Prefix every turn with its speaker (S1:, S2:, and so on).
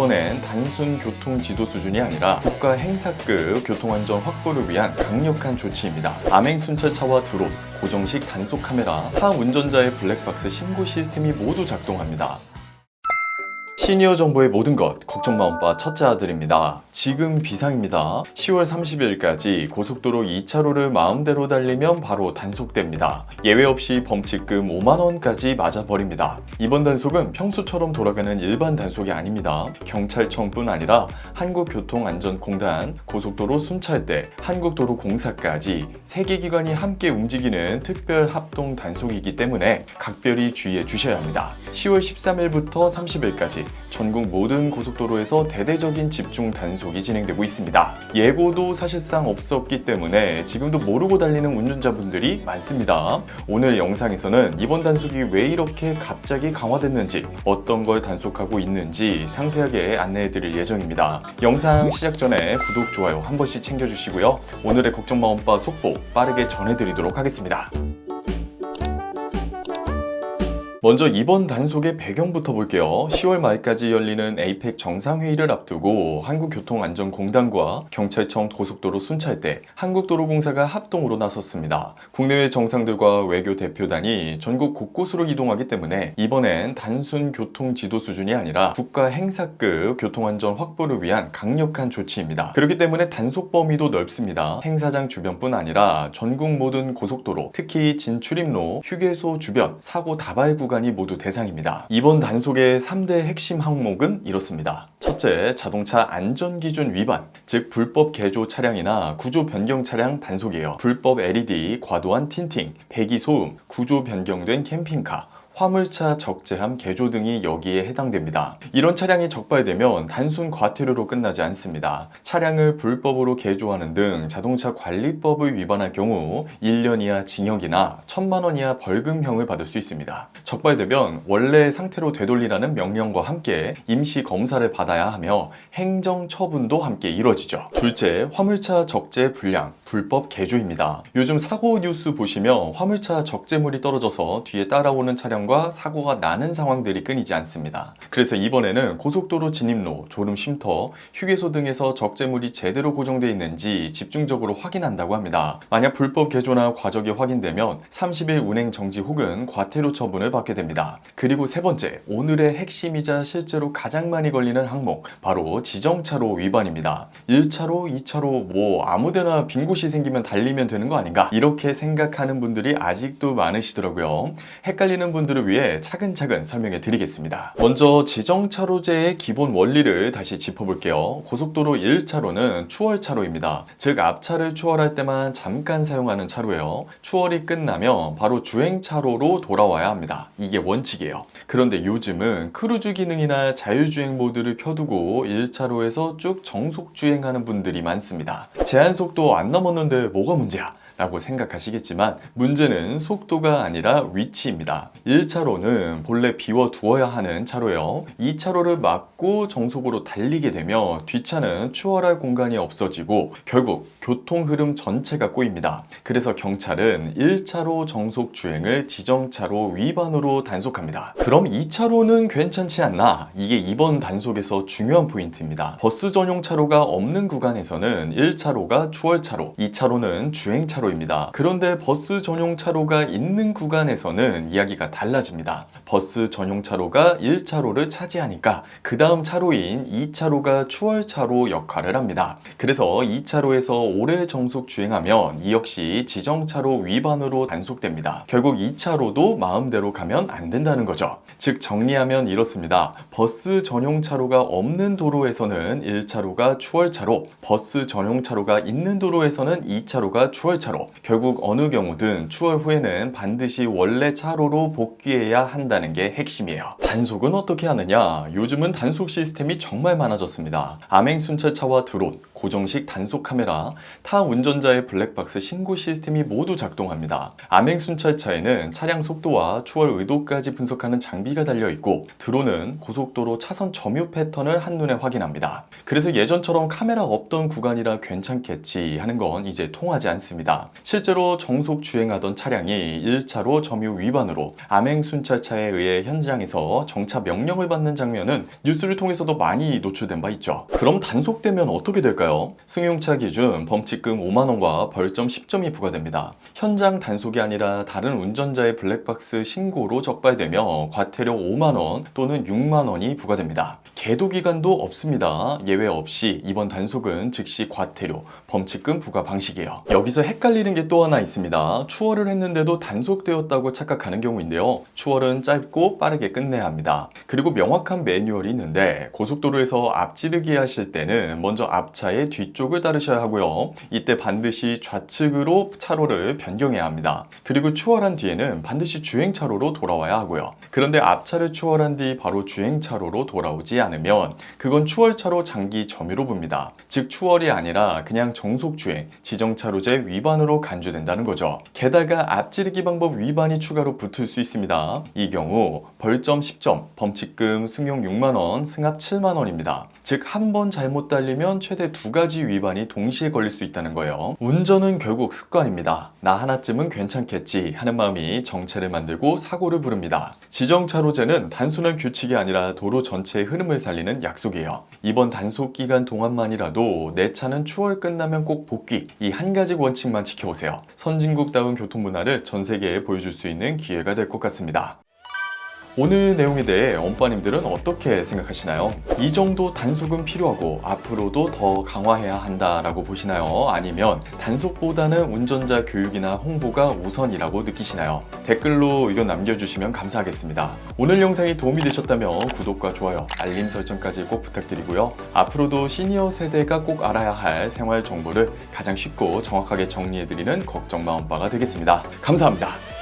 S1: 이번엔 단순 교통 지도 수준이 아니라 국가 행사급 교통안전 확보를 위한 강력한 조치입니다. 암행 순찰차와 드론, 고정식 단속 카메라, 타 운전자의 블랙박스 신고 시스템이 모두 작동합니다. 시니어 정보의 모든 것 걱정 마음바 첫째 아들입니다. 지금 비상입니다. 10월 30일까지 고속도로 2차로를 마음대로 달리면 바로 단속됩니다. 예외 없이 범칙금 5만 원까지 맞아 버립니다. 이번 단속은 평소처럼 돌아가는 일반 단속이 아닙니다. 경찰청뿐 아니라 한국교통안전공단, 고속도로 순찰대, 한국도로공사까지 세 개 기관이 함께 움직이는 특별 합동 단속이기 때문에 각별히 주의해 주셔야 합니다. 10월 13일부터 30일까지 전국 모든 고속도로에서 대대적인 집중 단속이 진행되고 있습니다. 예고도 사실상 없었기 때문에 지금도 모르고 달리는 운전자분들이 많습니다. 오늘 영상에서는 이번 단속이 왜 이렇게 갑자기 강화됐는지, 어떤 걸 단속하고 있는지 상세하게 안내해 드릴 예정입니다. 영상 시작 전에 구독, 좋아요 한 번씩 챙겨주시고요. 오늘의 걱정 마음바 속보 빠르게 전해드리도록 하겠습니다. 먼저 이번 단속의 배경부터 볼게요. 10월 말까지 열리는 에이펙 정상회의를 앞두고 한국교통안전공단과 경찰청 고속도로 순찰대, 한국도로공사가 합동으로 나섰습니다. 국내외 정상들과 외교 대표단이 전국 곳곳으로 이동하기 때문에 이번엔 단순 교통 지도 수준이 아니라 국가 행사급 교통안전 확보를 위한 강력한 조치입니다. 그렇기 때문에 단속 범위도 넓습니다. 행사장 주변뿐 아니라 전국 모든 고속도로, 특히 진출입로, 휴게소 주변, 사고 다발 구간 이 모두 대상입니다. 이번 단속의 3대 핵심 항목은 이렇습니다. 첫째, 자동차 안전기준 위반, 즉 불법 개조 차량이나 구조 변경 차량 단속이에요. 불법 LED, 과도한 틴팅, 배기 소음, 구조 변경된 캠핑카, 화물차 적재함 개조 등이 여기에 해당됩니다. 이런 차량이 적발되면 단순 과태료로 끝나지 않습니다. 차량을 불법으로 개조하는 등 자동차 관리법을 위반할 경우 1년 이하 징역이나 1천만 원 이하 벌금형을 받을 수 있습니다. 적발되면 원래 상태로 되돌리라는 명령과 함께 임시 검사를 받아야 하며 행정 처분도 함께 이뤄지죠. 둘째, 화물차 적재 불량, 불법 개조입니다. 요즘 사고 뉴스 보시면 화물차 적재물이 떨어져서 뒤에 따라오는 차량과 사고가 나는 상황들이 끊이지 않습니다. 그래서 이번에는 고속도로 진입로, 졸음 쉼터, 휴게소 등에서 적재물이 제대로 고정되어 있는지 집중적으로 확인한다고 합니다. 만약 불법 개조나 과적이 확인되면 30일 운행 정지 혹은 과태료 처분을 받게 됩니다. 그리고 세 번째, 오늘의 핵심이자 실제로 가장 많이 걸리는 항목, 바로 지정차로 위반입니다. 1차로, 2차로, 뭐 아무데나 빈곳 이 생기면 달리면 되는 거 아닌가? 이렇게 생각하는 분들이 아직도 많으시더라고요. 헷갈리는 분들을 위해 차근차근 설명해 드리겠습니다. 먼저 지정차로제의 기본 원리를 다시 짚어볼게요. 고속도로 1차로는 추월차로입니다. 즉 앞차를 추월할 때만 잠깐 사용하는 차로예요. 추월이 끝나면 바로 주행차로로 돌아와야 합니다. 이게 원칙이에요. 그런데 요즘은 크루즈 기능이나 자율주행 모드를 켜두고 1차로에서 쭉 정속 주행하는 분들이 많습니다. 제한 속도 안 넘었는데 뭐가 문제야? 라고 생각하시겠지만 문제는 속도가 아니라 위치입니다. 1차로는 본래 비워두어야 하는 차로예요. 2차로를 막고 정속으로 달리게 되면 뒷차는 추월할 공간이 없어지고 결국 교통 흐름 전체가 꼬입니다. 그래서 경찰은 1차로 정속 주행을 지정차로 위반으로 단속합니다. 그럼 2차로는 괜찮지 않나? 이게 이번 단속에서 중요한 포인트입니다. 버스 전용 차로가 없는 구간에서는 1차로가 추월차로, 2차로는 주행차로 입니다. 그런데 버스 전용 차로가 있는 구간에서는 이야기가 달라집니다. 버스 전용 차로가 1차로를 차지하니까 그 다음 차로인 2차로가 추월차로 역할을 합니다. 그래서 2차로에서 오래 정속 주행하면 이 역시 지정차로 위반으로 단속됩니다. 결국 2차로도 마음대로 가면 안 된다는 거죠. 즉 정리하면 이렇습니다. 버스 전용 차로가 없는 도로에서는 1차로가 추월차로, 버스 전용 차로가 있는 도로에서는 2차로가 추월차로, 결국 어느 경우든 추월 후에는 반드시 원래 차로로 복귀해야 한다는 게 핵심이에요. 단속은 어떻게 하느냐? 요즘은 단속 시스템이 정말 많아졌습니다. 암행 순찰차와 드론, 고정식 단속 카메라, 타 운전자의 블랙박스 신고 시스템이 모두 작동합니다. 암행 순찰차에는 차량 속도와 추월 의도까지 분석하는 장비가 달려 있고 드론은 고속도로 차선 점유 패턴을 한눈에 확인합니다. 그래서 예전처럼 카메라 없던 구간이라 괜찮겠지 하는 건 이제 통하지 않습니다. 실제로 정속 주행하던 차량이 1차로 점유 위반으로 암행 순찰차에 의해 현장에서 정차 명령을 받는 장면은 뉴스를 통해서도 많이 노출된 바 있죠. 그럼 단속되면 어떻게 될까요? 승용차 기준 범칙금 5만 원과 벌점 10점이 부과됩니다. 현장 단속이 아니라 다른 운전자의 블랙박스 신고로 적발되며 과태료 5만 원 또는 6만 원이 부과됩니다. 계도 기간도 없습니다. 예외 없이 이번 단속은 즉시 과태료, 범칙금 부과 방식이에요. 여기서 헷갈리는 게 또 하나 있습니다. 추월을 했는데도 단속되었다고 착각하는 경우인데요. 추월은 짧고 빠르게 끝내야 합니다. 그리고 명확한 매뉴얼이 있는데 고속도로에서 앞지르기 하실 때는 먼저 앞차의 뒤쪽을 따르셔야 하고요. 이때 반드시 좌측으로 차로를 변경해야 합니다. 그리고 추월한 뒤에는 반드시 주행차로로 돌아와야 하고요. 그런데 앞차를 추월한 뒤 바로 주행차로로 돌아오지 않으면 그건 추월차로 장기 점유로 봅니다. 즉 추월이 아니라 그냥 정속 주행, 지정차로제 위반으로 간주된다는 거죠. 게다가 앞지르기 방법 위반이 추가로 붙을 수 있습니다. 이 경우 벌점 10점, 범칙금 승용 6만 원, 승합 7만 원입니다. 즉 한 번 잘못 달리면 최대 두 가지 위반이 동시에 걸릴 수 있다는 거예요. 운전은 결국 습관입니다. 나 하나쯤은 괜찮겠지 하는 마음이 정체를 만들고 사고를 부릅니다. 지정차로제는 단순한 규칙이 아니라 도로 전체의 흐름을 살리는 약속이에요. 이번 단속 기간 동안만이라도 내 차는 추월 끝나면 꼭 복귀 이 한 가지 원칙만 지켜보세요. 선진국다운 교통 문화를 전 세계에 보여줄 수 있는 기회가 될 것 같습니다. 오늘 내용에 대해 엄빠님들은 어떻게 생각하시나요? 이 정도 단속은 필요하고 앞으로도 더 강화해야 한다라고 보시나요? 아니면 단속보다는 운전자 교육이나 홍보가 우선이라고 느끼시나요? 댓글로 의견 남겨주시면 감사하겠습니다. 오늘 영상이 도움이 되셨다면 구독과 좋아요, 알림 설정까지 꼭 부탁드리고요. 앞으로도 시니어 세대가 꼭 알아야 할 생활 정보를 가장 쉽고 정확하게 정리해드리는 걱정마 엄빠가 되겠습니다. 감사합니다.